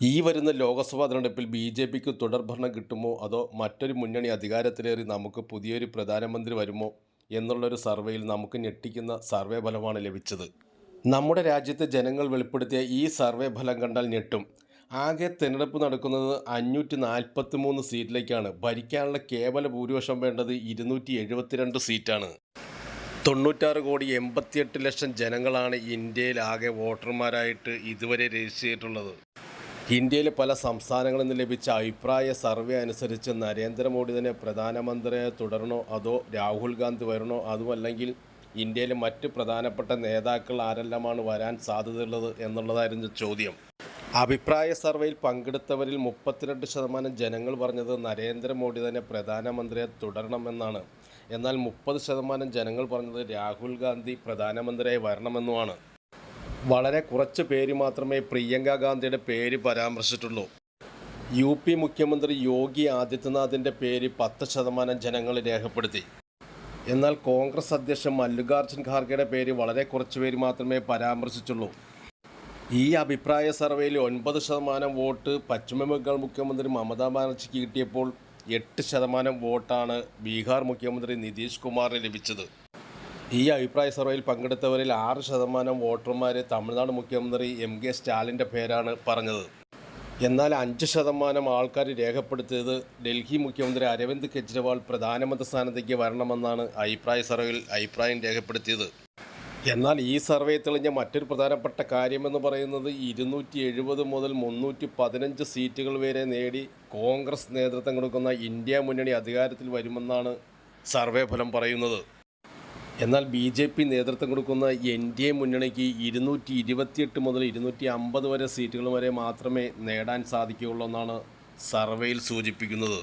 ഈ വരുന്ന ലോക്സഭാ തെരഞ്ഞെടുപ്പിൽ ബി ജെ പിക്ക് തുടർഭരണം കിട്ടുമോ? അതോ മറ്റൊരു മുന്നണി അധികാരത്തിലേറി നമുക്ക് പുതിയൊരു പ്രധാനമന്ത്രി വരുമോ? എന്നുള്ളൊരു സർവേയിൽ നമുക്ക് ഞെട്ടിക്കുന്ന സർവേ ഫലമാണ് ലഭിച്ചത്. നമ്മുടെ രാജ്യത്തെ ജനങ്ങൾ വെളിപ്പെടുത്തിയ ഈ സർവേ ഫലം കണ്ടാൽ ഞെട്ടും. ആകെ തിരഞ്ഞെടുപ്പ് നടക്കുന്നത് അഞ്ഞൂറ്റി നാൽപ്പത്തി മൂന്ന് സീറ്റിലേക്കാണ്. ഭരിക്കാനുള്ള കേവല ഭൂരിപക്ഷം വേണ്ടത് ഇരുന്നൂറ്റി എഴുപത്തിരണ്ട് സീറ്റാണ്. തൊണ്ണൂറ്റാറ് കോടി എൺപത്തിയെട്ട് ലക്ഷം ജനങ്ങളാണ് ഇന്ത്യയിൽ ആകെ വോട്ടർമാരായിട്ട് ഇതുവരെ രജിസ്റ്റർ ചെയ്തിട്ടുള്ളത്. ഇന്ത്യയിലെ പല സംസ്ഥാനങ്ങളിൽ നിന്ന് ലഭിച്ച അഭിപ്രായ സർവേ അനുസരിച്ച് നരേന്ദ്രമോദി തന്നെ പ്രധാനമന്ത്രിയെ തുടരണോ അതോ രാഹുൽ ഗാന്ധി വരണോ അതുമല്ലെങ്കിൽ ഇന്ത്യയിലെ മറ്റ് പ്രധാനപ്പെട്ട നേതാക്കൾ ആരെല്ലാമാണ് വരാൻ സാധ്യതയുള്ളത് എന്നുള്ളതായിരുന്നു ചോദ്യം. അഭിപ്രായ സർവേയിൽ പങ്കെടുത്തവരിൽ മുപ്പത്തിരണ്ട് ശതമാനം ജനങ്ങൾ പറഞ്ഞത് നരേന്ദ്രമോദി തന്നെ പ്രധാനമന്ത്രിയെ തുടരണമെന്നാണ് എന്നാൽ മുപ്പത് ശതമാനം ജനങ്ങൾ പറഞ്ഞത് രാഹുൽ ഗാന്ധി പ്രധാനമന്ത്രിയായി വരണമെന്നുമാണ്. വളരെ കുറച്ച് പേര് മാത്രമേ പ്രിയങ്ക ഗാന്ധിയുടെ പേര് പരാമർശിച്ചിട്ടുള്ളൂ. യു പി മുഖ്യമന്ത്രി യോഗി ആദിത്യനാഥിന്റെ പേര് പത്ത് ശതമാനം ജനങ്ങൾ രേഖപ്പെടുത്തി. എന്നാൽ കോൺഗ്രസ് അധ്യക്ഷൻ മല്ലികാർജുൻ ഖാർഗെയുടെ പേര് വളരെ കുറച്ച് പേര് മാത്രമേ പരാമർശിച്ചുള്ളൂ. ഈ അഭിപ്രായ സർവേയിൽ ഒൻപത് ശതമാനം വോട്ട് പശ്ചിമബംഗാൾ മുഖ്യമന്ത്രി മമതാ ബാനർജിക്ക് കിട്ടിയപ്പോൾ എട്ട് ശതമാനം വോട്ടാണ് ബീഹാർ മുഖ്യമന്ത്രി നിതീഷ് കുമാറിന് ലഭിച്ചത്. ഈ അഭിപ്രായ സർവേയിൽ പങ്കെടുത്തവരിൽ ആറ് ശതമാനം വോട്ടർമാർ തമിഴ്നാട് മുഖ്യമന്ത്രി എം കെ സ്റ്റാലിന്റെ പേരാണ് പറഞ്ഞത്. എന്നാൽ അഞ്ച് ശതമാനം ആൾക്കാർ രേഖപ്പെടുത്തിയത് ഡൽഹി മുഖ്യമന്ത്രി അരവിന്ദ് കെജ്രിവാൾ പ്രധാനമന്ത്രി സ്ഥാനത്തേക്ക് വരണമെന്നാണ് അഭിപ്രായ സർവേയിൽ അഭിപ്രായം രേഖപ്പെടുത്തിയത്. എന്നാൽ ഈ സർവേ തെളിഞ്ഞ മറ്റൊരു പ്രധാനപ്പെട്ട കാര്യമെന്ന് പറയുന്നത് ഇരുന്നൂറ്റി എഴുപത് മുതൽ മുന്നൂറ്റി പതിനഞ്ച് സീറ്റുകൾ വരെ നേടി കോൺഗ്രസ് നേതൃത്വം കൊടുക്കുന്ന ഇന്ത്യ മുന്നണി അധികാരത്തിൽ വരുമെന്നാണ് സർവേ ഫലം പറയുന്നത്. എന്നാൽ ബി ജെ പി നേതൃത്വം കൊടുക്കുന്ന എൻ ഡി എ മുന്നണിക്ക് ഇരുന്നൂറ്റി ഇരുപത്തിയെട്ട് മുതൽ ഇരുന്നൂറ്റി അമ്പത് വരെ സീറ്റുകൾ വരെ മാത്രമേ നേടാൻ സാധിക്കുകയുള്ളൂ എന്നാണ് സർവേയിൽ സൂചിപ്പിക്കുന്നത്.